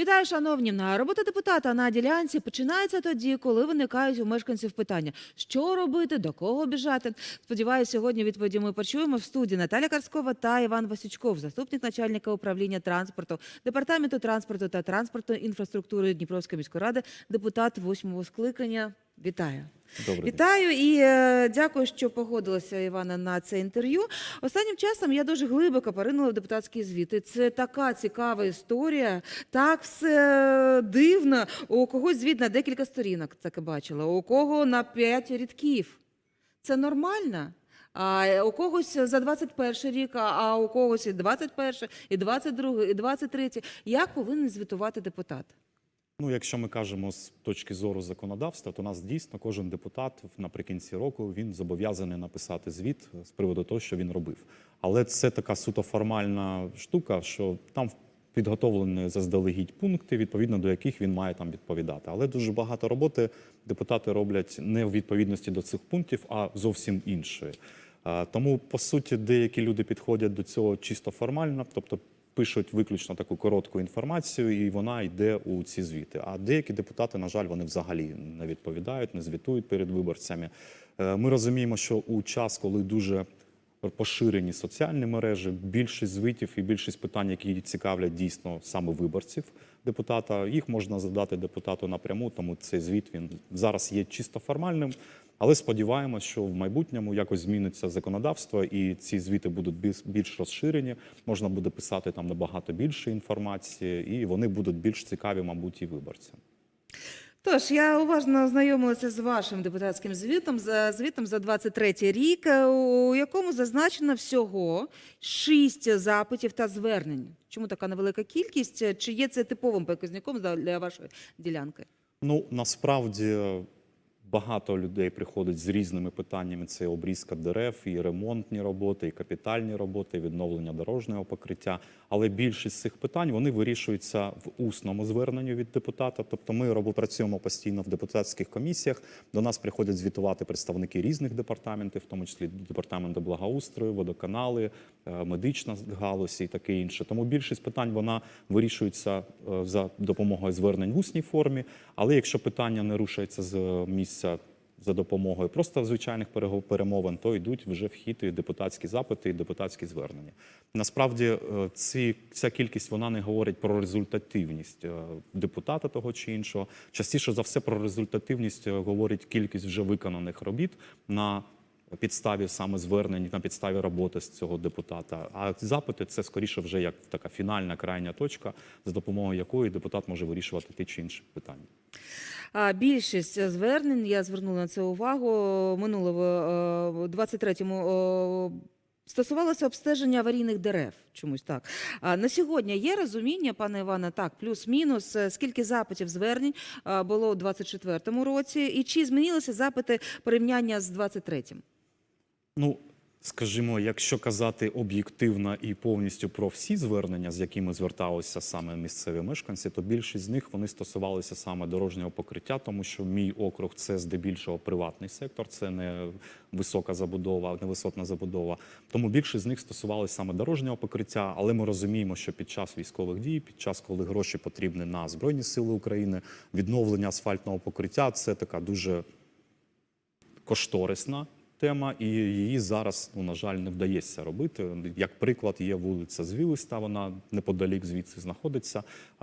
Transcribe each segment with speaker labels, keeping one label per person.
Speaker 1: Вітаю, шановні. Робота депутата на ділянці починається тоді, коли виникають у мешканців питання, що робити, до кого біжати. Сподіваюся, сьогодні відповіді ми почуємо в студії Наталя Карскова та Іван Васючков, заступник начальника управління транспорту, департаменту транспорту та транспортної інфраструктури Дніпровської міської ради, депутат восьмого скликання. Вітаю.
Speaker 2: Добре.
Speaker 1: Вітаю і е, дякую, що погодилася Івана на це інтерв'ю. Останнім часом я дуже глибоко поринула в депутатські звіти. Це така цікава історія. Так все дивно. У когось звіт на декілька сторінок, так і бачила, у кого на п'ять рядків. Це нормально. А у когось за 21 рік, а- а у когось і 21, і 22, і 23. Як повинен звітувати депутат?
Speaker 2: Ну, якщо ми кажемо з точки зору законодавства, то у нас дійсно кожен депутат наприкінці року він зобов'язаний написати звіт з приводу того, що він робив. Але це така суто формальна штука, що там підготовлені заздалегідь пункти, відповідно до яких він має там відповідати. Але дуже багато роботи депутати роблять не в відповідності до цих пунктів, а зовсім іншої. Тому, по суті, деякі люди підходять до цього чисто формально, тобто пишуть виключно таку коротку інформацію, і вона йде у ці звіти. А деякі депутати, на жаль, вони взагалі не відповідають, не звітують перед виборцями. Е, Ми розуміємо, що у час, коли дуже поширені соціальні мережі, більшість звітів і більшість питань, які цікавлять дійсно саме виборців депутата, їх можна задати депутату напряму, тому цей звіт він зараз є чисто формальним. Але сподіваємось, що в майбутньому якось зміниться законодавство, і ці звіти будуть більш- розширені. Можна буде писати там набагато більше інформації, і вони будуть більш цікаві, мабуть, і виборцям.
Speaker 1: Тож я уважно ознайомилася з вашим депутатським звітом за звітом за 23 рік, у якому зазначено всього шість запитів та звернень. Чому така невелика кількість? Чи є це типовим показником для вашої ділянки?
Speaker 2: Ну насправді багато людей приходить з різними питаннями: це обрізка дерев, і ремонтні роботи, і капітальні роботи, і відновлення дорожнього покриття. Але більшість цих питань вони вирішуються в усному зверненні від депутата. Тобто, ми працюємо постійно в депутатських комісіях. До нас приходять звітувати представники різних департаментів, в тому числі департаменту благоустрою, водоканали, е, медична галузь і таке інше. Тому більшість питань вона вирішується е, за допомогою звернень в усній формі. Але якщо питання не рушається з місця за допомогою просто звичайних перемовин, то йдуть вже в хід і депутатські запити, і депутатські звернення. Насправді, е, ці, ця кількість вона не говорить про результативність е, депутата того чи іншого. Частіше за все про результативність е, говорить кількість вже виконаних робіт на підставі саме звернень, на підставі роботи з цього депутата. А запити це скоріше вже як така фінальна крайня точка, за допомогою якої депутат може вирішувати ті чи інші питання.
Speaker 1: Більшість звернень, я звернула на це увагу, минулого е, 23-му е, стосувалося обстеження аварійних дерев. Чомусь так. На сьогодні є розуміння, пане Іване, так, плюс-мінус, е, скільки запитів звернень е, було у 24-му році, і чи змінилися запити порівняння з 23-м?
Speaker 2: Ну, скажімо, якщо казати об'єктивно і повністю про всі звернення, з якими зверталися саме місцеві мешканці, то більшість з них вони стосувалися саме дорожнього покриття, тому що мій округ це здебільшого приватний сектор, це не висока забудова, не висотна забудова. Тому більшість з них стосувалися саме дорожнього покриття. Але ми розуміємо, що під час військових дій, під час, коли гроші потрібні на збройні сили України, відновлення асфальтного покриття це така дуже кошторисна тема, і її зараз, ну, на жаль, не вдається робити. Як приклад, є вулиця Звілиста, вона неподалік звідси знаходиться.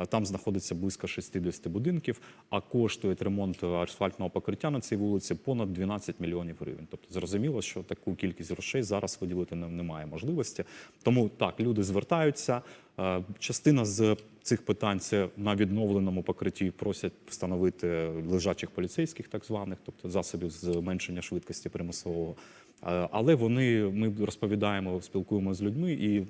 Speaker 2: Там знаходиться близько 60 будинків, а коштує ремонт асфальтного покриття на цій вулиці понад 12 мільйонів гривень. Тобто зрозуміло, що таку кількість грошей зараз виділити немає можливості. Тому так, люди звертаються. Е, Частина з цих питань це на відновленому покритті просять встановити лежачих поліцейських, так званих, тобто засобів зменшення швидкості примусового. Е, Але вони ми розповідаємо, спілкуємося з людьми і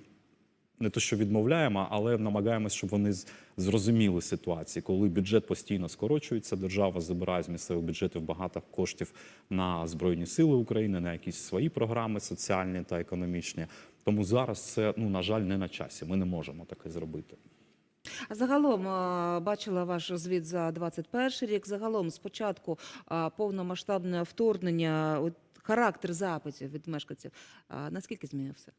Speaker 2: не то, що відмовляємо, але намагаємося, щоб вони зрозуміли ситуацію, коли бюджет постійно скорочується, держава забирає з місцевих бюджетів багато коштів на збройні сили України, на якісь свої програми соціальні та економічні. Тому зараз це ну на жаль не на часі. Ми не можемо таке зробити.
Speaker 1: Загалом е, бачила ваш звіт за 21 рік. Загалом спочатку е, повномасштабне вторгнення, характер запитів від мешканців. е, Наскільки змінився?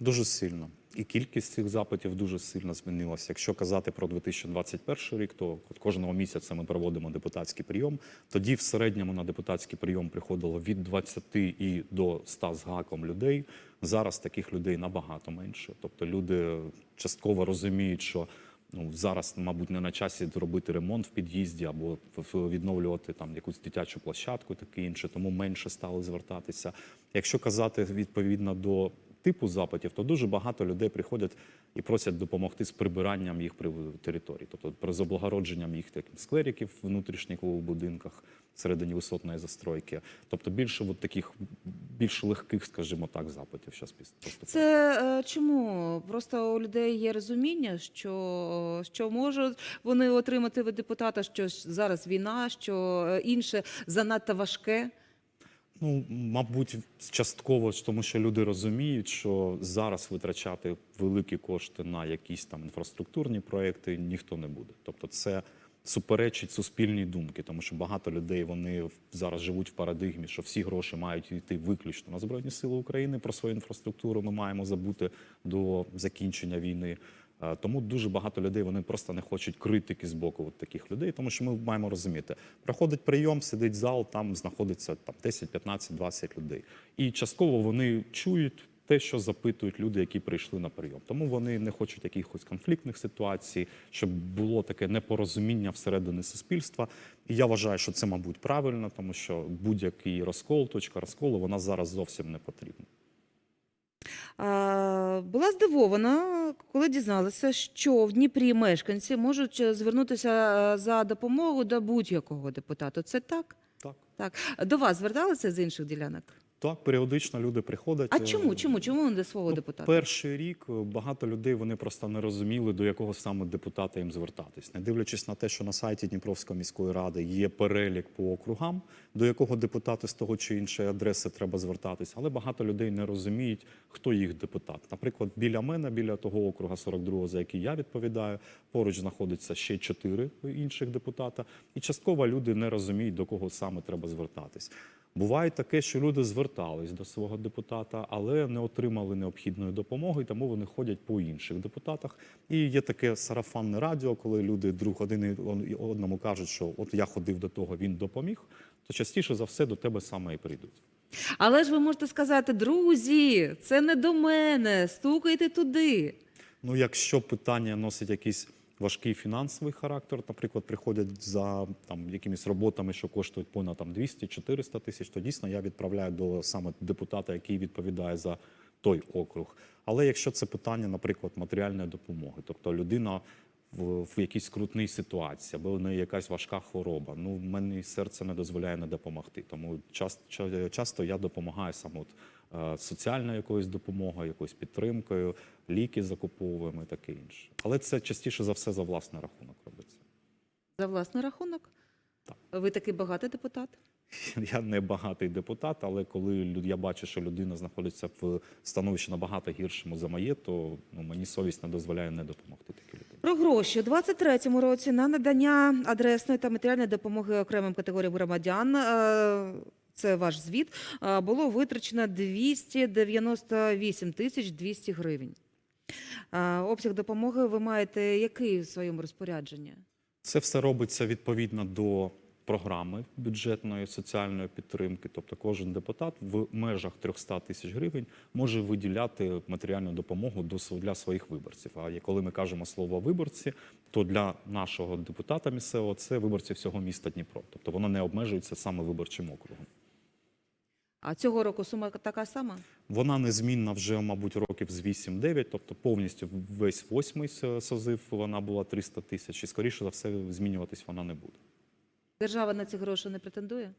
Speaker 2: Дуже сильно. І кількість цих запитів дуже сильно змінилася. Якщо казати про 2021 рік, то кожного місяця ми проводимо депутатський прийом. Тоді в середньому на депутатський прийом приходило від 20 і до 100 з гаком людей. Зараз таких людей набагато менше. Тобто люди частково розуміють, що ну зараз, мабуть, не на часі зробити ремонт в під'їзді або відновлювати там якусь дитячу площадку, таке інше, тому менше стали звертатися. Якщо казати відповідно до типу запитів, то дуже багато людей приходять і просять допомогти з прибиранням їх території, тобто при з облагородженням їх таких склериків внутрішніх у будинках всередині висотної застройки. Тобто більше от таких більш легких, скажімо так, запитів зараз поступає.
Speaker 1: Це е, чому? Просто у людей є розуміння, що, що можуть вони отримати від депутата, що зараз війна, що е, інше занадто важке.
Speaker 2: Ну, мабуть, частково тому, що люди розуміють, що зараз витрачати великі кошти на якісь там інфраструктурні проекти ніхто не буде. Тобто, це суперечить суспільній думки, тому що багато людей вони зараз живуть в парадигмі, що всі гроші мають йти виключно на збройні сили України. Про свою інфраструктуру ми маємо забути до закінчення війни. Е, Тому дуже багато людей вони просто не хочуть критики з боку от таких людей, тому що ми маємо розуміти, проходить прийом, сидить зал, там знаходиться там 10, 15, 20 людей. І частково вони чують те, що запитують люди, які прийшли на прийом. Тому вони не хочуть якихось конфліктних ситуацій, щоб було таке непорозуміння всередині суспільства. І я вважаю, що це, мабуть, правильно, тому що будь-який розкол, точка розколу, вона зараз зовсім не потрібна.
Speaker 1: Була здивована, коли дізналася, що в Дніпрі мешканці можуть е, звернутися е, за допомогою до будь-якого депутата. Це так?
Speaker 2: Так.
Speaker 1: Так. До вас зверталися з інших ділянок?
Speaker 2: Так, періодично люди приходять.
Speaker 1: А
Speaker 2: е,
Speaker 1: чому? Чому? Чому не до свого
Speaker 2: Ну,
Speaker 1: депутата?
Speaker 2: Перший рік е, багато людей вони просто не розуміли, до якого саме депутата їм звертатись. Не дивлячись на те, що на сайті Дніпровської міської ради є перелік по округам, до якого депутата з того чи іншої адреси треба звертатись, але багато людей не розуміють, хто їх депутат. Наприклад, біля мене, біля того округа 42, за який я відповідаю, поруч знаходиться ще чотири інших депутата, і частково люди не розуміють, до кого саме треба звертатись. Буває таке, що люди звертались до свого депутата, але не отримали необхідної допомоги, і тому вони ходять по інших депутатах. І є таке сарафанне радіо, коли люди друг один одному кажуть, що от я ходив до того, він допоміг, то частіше за все до тебе саме і прийдуть.
Speaker 1: Але ж ви можете сказати, друзі, це не до мене, стукайте туди.
Speaker 2: Ну, якщо питання носить якийсь важкий фінансовий характер, наприклад, приходять за там якимись роботами, що коштують понад там 200-400 тисяч, то дійсно я відправляю до саме депутата, який відповідає за той округ. Але якщо це питання, наприклад, матеріальної допомоги, тобто людина в, в якійсь скрутній ситуації, або в неї якась важка хвороба, ну в мене серце не дозволяє не допомогти. Тому часто, часто я допомагаю саме от, е, соціальною якоюсь допомогою, якоюсь підтримкою, ліки закуповуємо і таке інше. Але це частіше за все за власний рахунок робиться.
Speaker 1: За власний рахунок?
Speaker 2: Так.
Speaker 1: Ви такий багатий депутат?
Speaker 2: Я не багатий депутат, але коли я бачу, що людина знаходиться в становищі набагато гіршому за моє, то ну, мені совість не дозволяє не допомогти такій людині.
Speaker 1: Про гроші у 23-му році на надання адресної та матеріальної допомоги окремим категоріям громадян. е, Це ваш звіт. е, Було витрачено 298 тисяч 200 гривень. Е, Обсяг допомоги ви маєте який в своєму розпорядженні?
Speaker 2: Це все робиться відповідно до програми бюджетної соціальної підтримки. Тобто кожен депутат в межах 300 тисяч гривень може виділяти матеріальну допомогу для своїх виборців. А коли ми кажемо слово виборці, то для нашого депутата місцевого це виборці всього міста Дніпро. Тобто воно не обмежується саме виборчим округом.
Speaker 1: А цього року сума така сама?
Speaker 2: Вона незмінна вже, мабуть, років з 8-9, тобто повністю весь восьмий созив вона була 300 тисяч, і скоріше за все змінюватись вона не буде.
Speaker 1: Держава на ці гроші не претендує?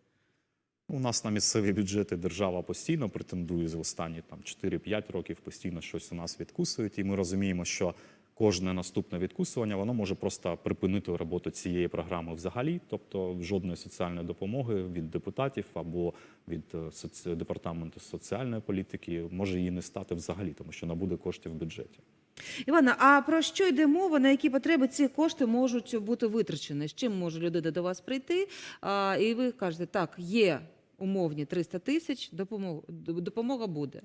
Speaker 2: У нас на місцеві бюджети держава постійно претендує за останні там 4-5 років постійно щось у нас відкусують, і ми розуміємо, що кожне наступне відкусування воно може просто припинити роботу цієї програми взагалі, тобто жодної соціальної допомоги від депутатів або від е, департаменту соціальної політики може її не стати взагалі, тому що не буде коштів в бюджеті.
Speaker 1: Івана, а про що йде мова, на які потреби ці кошти можуть бути витрачені? З чим може людина до вас прийти? І ви кажете, так, є умовні 300 тисяч, допомога буде.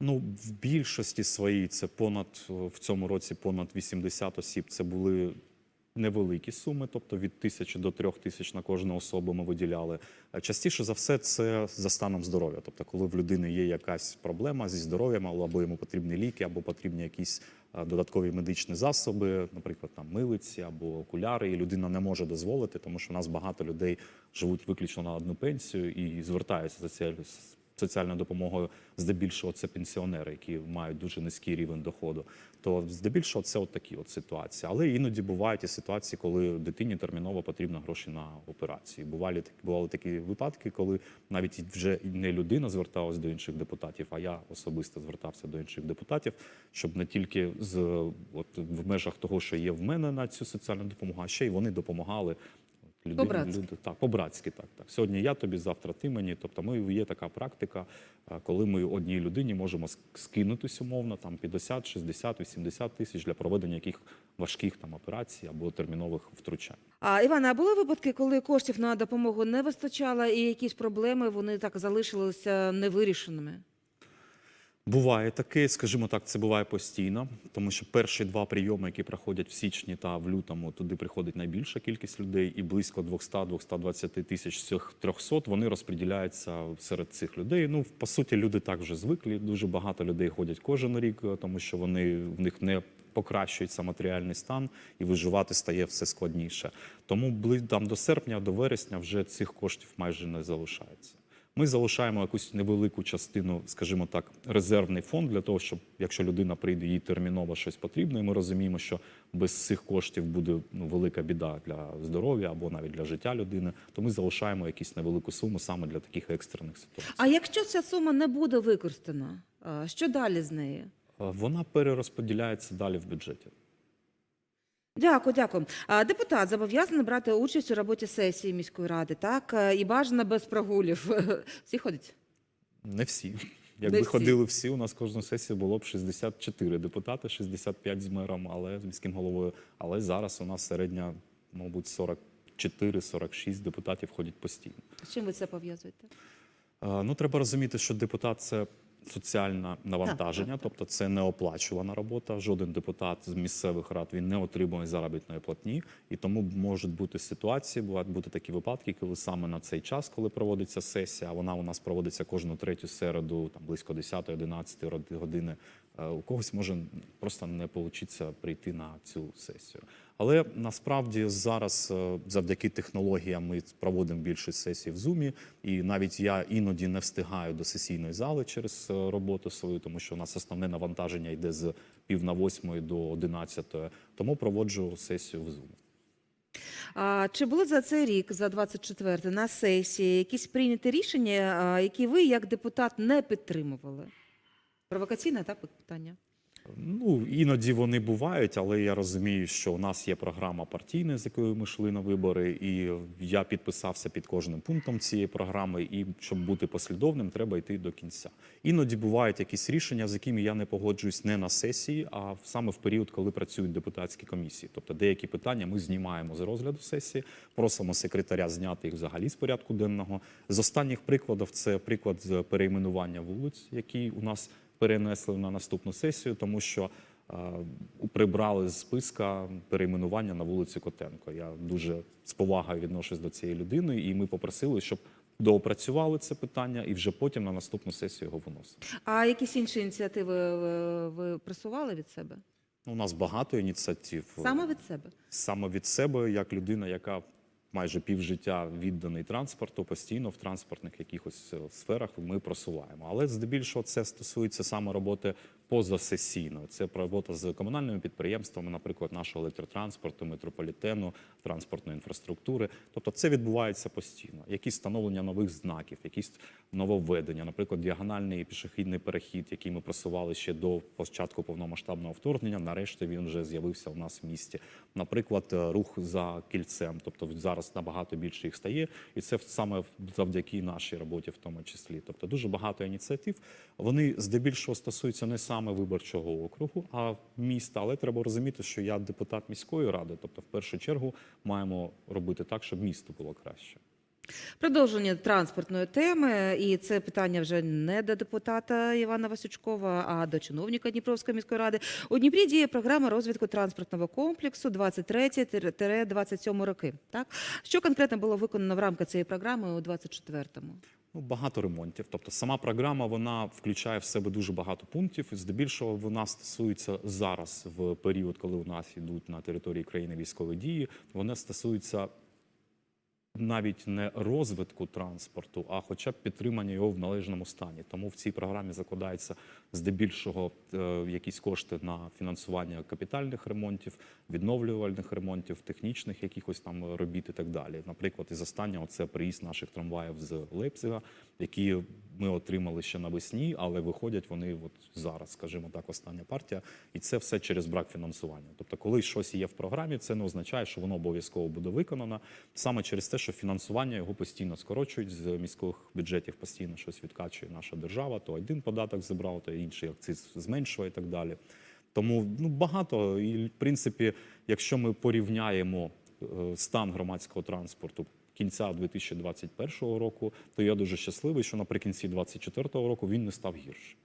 Speaker 2: Ну, в більшості своїй це понад в цьому році понад 80 осіб. Це були невеликі суми, тобто від тисячі до трьох тисяч на кожну особу ми виділяли. Е, Частіше за все, це за станом здоров'я. Тобто, коли в людини є якась проблема зі здоров'ям, або йому потрібні ліки, або потрібні якісь е, додаткові медичні засоби, наприклад, там милиці або окуляри, і людина не може дозволити, тому що у нас багато людей живуть виключно на одну пенсію і звертаються за цією соціальною допомогою, здебільшого це пенсіонери, які мають дуже низький рівень доходу. То здебільшого це от такі от ситуації. Але іноді бувають і ситуації, коли дитині терміново потрібно гроші на операції. Бували бували такі випадки, коли навіть вже не людина зверталась до інших депутатів, а я особисто звертався до інших депутатів, щоб не тільки з от в межах того, що є в мене на цю соціальну допомогу, а ще й вони допомагали. Люди,
Speaker 1: По-братськи.
Speaker 2: люди, так, по-братськи, так, так. Сьогодні я тобі, завтра ти мені. Тобто, ми є така практика, коли ми одній людині можемо ск- скинутись умовно там 50, 60, 80 тисяч для проведення яких важких там операцій або термінових втручань.
Speaker 1: А Івана, а були випадки, коли коштів на допомогу не вистачало, і якісь проблеми вони так залишилися невирішеними?
Speaker 2: Буває таке, скажімо так, це буває постійно, тому що перші два прийоми, які проходять в січні та в лютому, туди приходить найбільша кількість людей, і близько 200-220 тисяч з цих 300 вони розподіляються серед цих людей. Ну, по суті, люди так вже звикли. Дуже багато людей ходять кожен рік, тому що вони в них не покращується матеріальний стан, і виживати стає все складніше. Тому там до серпня, до вересня вже цих коштів майже не залишається. Ми залишаємо якусь невелику частину, скажімо так, резервний фонд для того, щоб якщо людина прийде, їй терміново щось потрібно, і ми розуміємо, що без цих коштів буде ну, велика біда для здоров'я або навіть для життя людини, то ми залишаємо якусь невелику суму саме для таких екстрених ситуацій.
Speaker 1: А якщо ця сума не буде використана, що далі з нею?
Speaker 2: Е, Вона перерозподіляється далі в бюджеті.
Speaker 1: Дякую, дякую. А, Депутат зобов'язаний брати участь у роботі сесії міської ради, так? Е, І бажано без прогулів. Всі ходять?
Speaker 2: Не всі.
Speaker 1: Не
Speaker 2: Якби
Speaker 1: всі.
Speaker 2: ходили всі, у нас кожну сесію було б 64 депутати, 65 з мером, але з міським головою. Але зараз у нас середня, мабуть, 44-46 депутатів ходять постійно.
Speaker 1: З чим ви це пов'язуєте?
Speaker 2: Е, Ну, треба розуміти, що депутат це соціальне навантаження, тобто це неоплачувана робота. Жоден депутат з місцевих рад він не отримує заробітної платні, і тому можуть бути ситуації, бувають бути такі випадки, коли саме на цей час, коли проводиться сесія, вона у нас проводиться кожну третю середу, там близько 10-11 години. е, У когось може просто не вийти прийти на цю сесію. Але насправді зараз е, завдяки технологіям ми проводимо більшість сесій в Zoom, і навіть я іноді не встигаю до сесійної зали через е, роботу свою, тому що у нас основне навантаження йде з пів на восьмої до одинадцятої, тому проводжу сесію в Zoom.
Speaker 1: А чи були за цей рік, за 24 на сесії, якісь прийняті рішення, які ви як депутат не підтримували? Провокаційне так питання?
Speaker 2: Ну, іноді вони бувають, але я розумію, що у нас є програма партійна, з якою ми йшли на вибори, і я підписався під кожним пунктом цієї програми. І щоб бути послідовним, треба йти до кінця. Іноді бувають якісь рішення, з якими я не погоджуюсь не на сесії, а саме в період, коли працюють депутатські комісії. Тобто деякі питання ми знімаємо з розгляду сесії, просимо секретаря зняти їх взагалі з порядку денного. З останніх прикладів це приклад з перейменування вулиць, який у нас перенесли на наступну сесію, тому що е, прибрали з списка перейменування на вулиці Котенко. Я дуже з повагою відношусь до цієї людини, і ми попросили, щоб доопрацювали це питання, і вже потім на наступну сесію його виносили.
Speaker 1: А якісь інші ініціативи е, ви просували від себе?
Speaker 2: Ну, У нас багато ініціатив.
Speaker 1: Саме від себе?
Speaker 2: саме від себе, як людина, яка майже півжиття відданий транспорту, постійно в транспортних якихось е, сферах ми просуваємо. Але здебільшого це стосується саме роботи позасесійної. Це робота з комунальними підприємствами, наприклад, нашого електротранспорту, метрополітену, транспортної інфраструктури. Тобто це відбувається постійно. Якісь встановлення нових знаків, якісь нововведення, наприклад, діагональний пішохідний перехід, який ми просували ще до початку повномасштабного вторгнення. Нарешті він вже з'явився у нас в місті. Наприклад, е, рух за кільцем, тобто зараз набагато більше їх стає, і це саме завдяки нашій роботі, в тому числі. Тобто дуже багато ініціатив. Вони здебільшого стосуються не саме виборчого округу, а міста. Але треба розуміти, що я депутат міської ради, тобто, в першу чергу, маємо робити так, щоб місто було краще.
Speaker 1: Продовження транспортної теми, і це питання вже не до депутата Івана Васючкова, а до чиновника Дніпровської міської ради. У Дніпрі діє програма розвитку транспортного комплексу 23-27 роки. Так що конкретно було виконано в рамках цієї програми у 24-му?
Speaker 2: Ну, багато ремонтів. Тобто сама програма вона включає в себе дуже багато пунктів. Здебільшого вона стосується зараз, в період, коли у нас йдуть на території країни військові дії. Вона стосується навіть не розвитку транспорту, а хоча б підтримання його в належному стані. Тому в цій програмі закладається здебільшого е, якісь кошти на фінансування капітальних ремонтів, відновлювальних ремонтів, технічних якихось там робіт і так далі. Наприклад, із останнього це приїзд наших трамваїв з Лейпцига, які ми отримали ще навесні, але виходять вони от зараз, скажімо так, остання партія, і це все через брак фінансування. Тобто, коли щось є в програмі, це не означає, що воно обов'язково буде виконано саме через те, що фінансування його постійно скорочують з міських бюджетів, постійно щось відкачує наша держава. То один податок зібрав, то інший акциз зменшує і так далі. Тому ну багато і в принципі, якщо ми порівняємо е, стан громадського транспорту кінця 2021 року, то я дуже щасливий, що наприкінці 2024 року він не став гірше.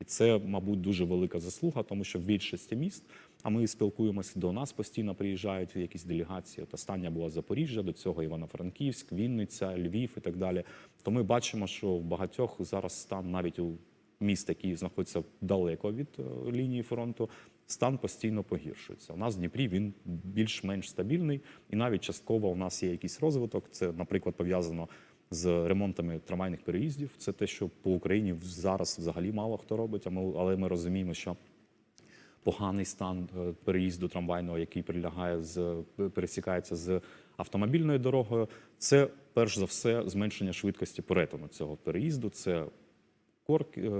Speaker 2: І це, мабуть, дуже велика заслуга, тому що в більшості міст, а ми спілкуємося до нас постійно приїжджають якісь делегації. От остання була Запоріжжя, до цього Івано-Франківськ, Вінниця, Львів і так далі. То ми бачимо, що в багатьох зараз стан навіть у міст, які знаходяться далеко від е, лінії фронту, стан постійно погіршується. У нас в Дніпрі він більш-менш стабільний, і навіть частково у нас є якийсь розвиток. Це, наприклад, пов'язано з ремонтами трамвайних переїздів. Це те, що по Україні зараз взагалі мало хто робить. а ми- але ми розуміємо, що поганий стан е, переїзду трамвайного, який прилягає з пересікається з автомобільною дорогою. Це перш за все зменшення швидкості перетину цього переїзду. Це е,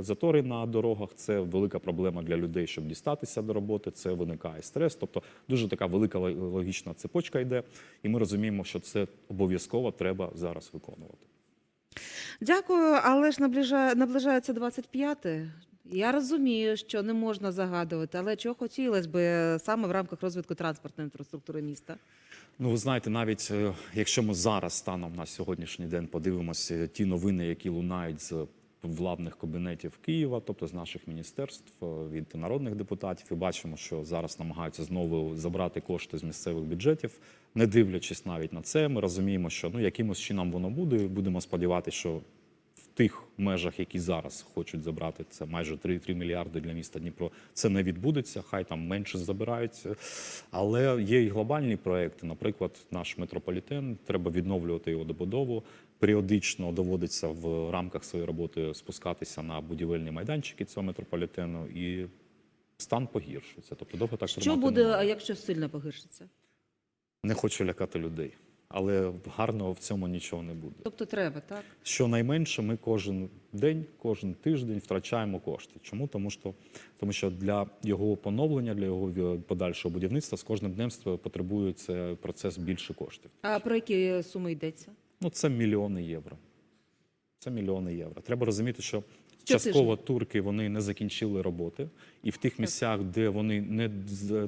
Speaker 2: затори на дорогах. Це велика проблема для людей, щоб дістатися до роботи. Це виникає стрес. Тобто дуже така велика логічна цепочка йде, і ми розуміємо, що це обов'язково треба зараз виконувати.
Speaker 1: Дякую, але ж наближає, наближається 25-те. Я розумію, що не можна загадувати, але чого хотілося б саме в рамках розвитку транспортної інфраструктури міста?
Speaker 2: Ну, ви знаєте, навіть е, якщо ми зараз станом на сьогоднішній день подивимося ті новини, які лунають з владних кабінетів Києва, тобто з наших міністерств е, від народних депутатів, і бачимо, що зараз намагаються знову забрати кошти з місцевих бюджетів, не дивлячись навіть на це, ми розуміємо, що ну якимось чином воно буде. Будемо сподіватися, що в тих межах, які зараз хочуть забрати, це майже 3, 3 мільярди для міста Дніпро. Це не відбудеться, хай там менше забирають. Але є і глобальні проекти. Наприклад, наш метрополітен, треба відновлювати його добудову. Періодично доводиться в рамках своєї роботи спускатися на будівельні майданчики цього метрополітену, і стан погіршується. Тобто довго так
Speaker 1: Що буде,
Speaker 2: не
Speaker 1: а якщо сильно погіршиться?
Speaker 2: Не хочу лякати людей, але гарного в цьому нічого не буде.
Speaker 1: Тобто треба, так?
Speaker 2: Щонайменше ми кожен день, кожен тиждень втрачаємо кошти. Чому? Тому що, тому що для його поновлення, для його подальшого будівництва з кожним днем ст- потребує це процес більше коштів.
Speaker 1: А про які суми йдеться?
Speaker 2: Ну це мільйони євро. Це мільйони євро. Треба розуміти, що частково турки вони не закінчили роботи, і в тих місцях, де вони не,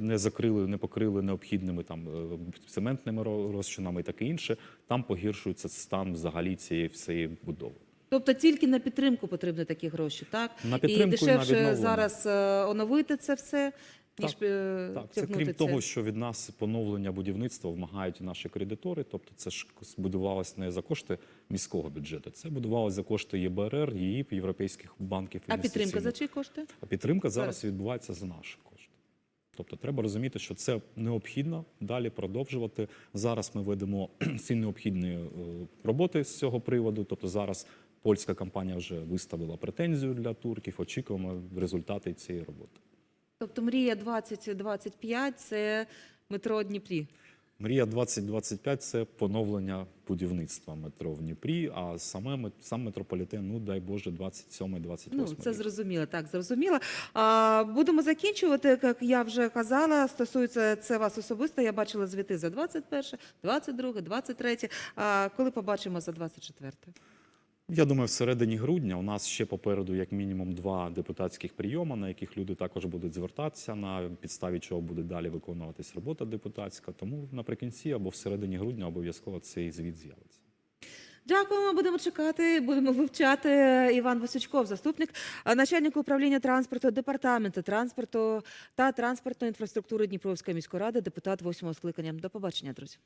Speaker 2: не закрили, не покрили необхідними там е, цементними розчинами і таке інше, там погіршується стан взагалі цієї всієї будови.
Speaker 1: Тобто тільки на підтримку потрібні такі гроші, так?
Speaker 2: На
Speaker 1: і
Speaker 2: підтримку і на
Speaker 1: зараз е, оновити це все, ніж
Speaker 2: Так,
Speaker 1: е,
Speaker 2: Так, це крім того, що від нас поновлення будівництва вимагають і наші кредитори. Тобто, це ж будувалось не за кошти міського бюджету, це будувалось за кошти ЄБРР, ЄІП, європейських банків.
Speaker 1: А підтримка за чиї кошти?
Speaker 2: А підтримка зараз
Speaker 1: Зараз.
Speaker 2: відбувається за наші кошти. Тобто треба розуміти, що це необхідно далі продовжувати. Зараз ми ведемо ці необхідні е, роботи з цього приводу. Тобто зараз польська компанія вже виставила претензію для турків. Очікуємо результати цієї роботи.
Speaker 1: Тобто мрія 2025 – це метро Дніпрі.
Speaker 2: Мрія 2025 – це поновлення будівництва метро в Дніпрі, а саме сам метрополітен, ну дай Боже, 27-28
Speaker 1: Ну, це
Speaker 2: рік.
Speaker 1: зрозуміло, так, зрозуміло. А, будемо закінчувати, як я вже казала, стосується це вас особисто. Я бачила звіти за 21, 22, 23. А коли побачимо за 24?
Speaker 2: Я думаю, всередині грудня у нас ще попереду як мінімум два депутатських прийоми, на яких люди також будуть звертатися, на підставі чого буде далі виконуватись робота депутатська. Тому наприкінці або всередині грудня обов'язково цей звіт з'явиться.
Speaker 1: Дякуємо, будемо чекати, будемо вивчати. Іван Васючков, заступник начальника управління транспорту, департаменту транспорту та транспортної інфраструктури Дніпровської міської ради, депутат восьмого скликання. До побачення, друзі.